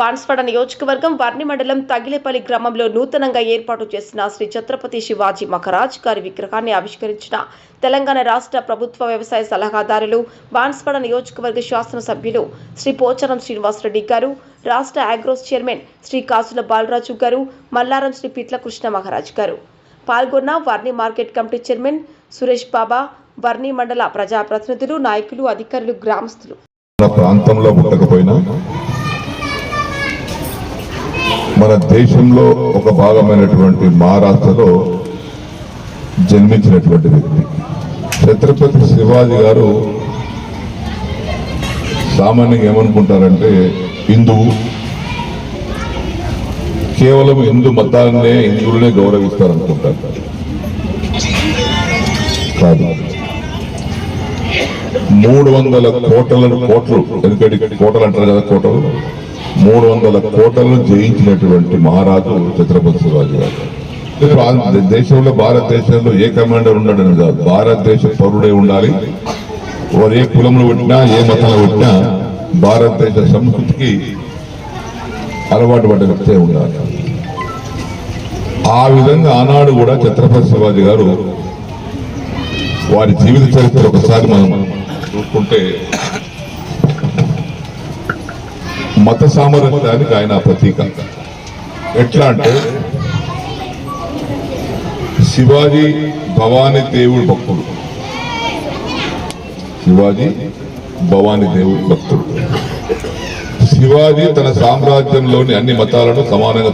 బాన్స్వాడ నియోజకవర్గం వర్ణి మండలం తగిలేపల్లి గ్రామంలో నూతనంగా ఏర్పాటు చేసిన శ్రీ ఛత్రపతి శివాజీ మహారాజ్ గారి విగ్రహాన్ని ఆవిష్కరించిన తెలంగాణ రాష్ట్ర ప్రభుత్వ వ్యవసాయ సలహాదారులు బాన్స్వాడ నియోజకవర్గ శాసనసభ్యులు శ్రీ పోచారం శ్రీనివాసరెడ్డి గారు రాష్ట్ర అగ్రోస్ చైర్మన్ శ్రీ కాసుల బాలరాజు గారు మల్లారం శ్రీ పిట్ల కృష్ణ మహారాజ్ గారు. పాల్గొన్న Varni market committee chairman Suresh Baba Varni మండల ప్రజాప్రతినిధులు నాయకులు అధికారులు గ్రామస్తులు. ప్రాంతంలో పుట్టకపోయినా మన దేశంలో ఒక భాగమైనటువంటి మహారాష్ట్రలో జన్మించినటువంటి వ్యక్తి. ఛత్రపతి శివాజీ గారు సామాన్యంగా ఏమనుకుంటారంటే హిందువు కేవలం హిందూ మతాన్నే హిందువులనే గౌరవిస్తారనుకుంటారు. కాదు. మూడు వందల కోట్ల కోట్లు ఎందుకంటే కోటలు అంటారు కదా కోటలు? మూడు వందల కోటలను జయించినటువంటి మహారాజు ఛత్రపతి శివాజీ గారు. ఇప్పుడు దేశంలో భారతదేశంలో ఏ కమాండర్ ఉండడం కాదు. భారతదేశ పౌరుడే ఉండాలి. వారు ఏ కులంలో పుట్టినా ఏ మతంలో పుట్టినా భారతదేశ సంస్కృతికి అలవాటు పడ్డ వ్యక్తే ఉండాలి. ఆ విధంగా ఆనాడు కూడా ఛత్రపతి శివాజీ గారు వారి జీవిత చరిత్ర ఒకసారి మనం చూసుకుంటే మత సామరస్యానికి ఆయన ప్రతీక. ఎట్లా అంటే శివాజీ భవానీ దేవుడి భక్తుడు. శివాజీ భవానీ దేవుడి భక్తుడు. శివాజీ తన సామ్రాజ్యంలోని అన్ని మతాలను సమానంగా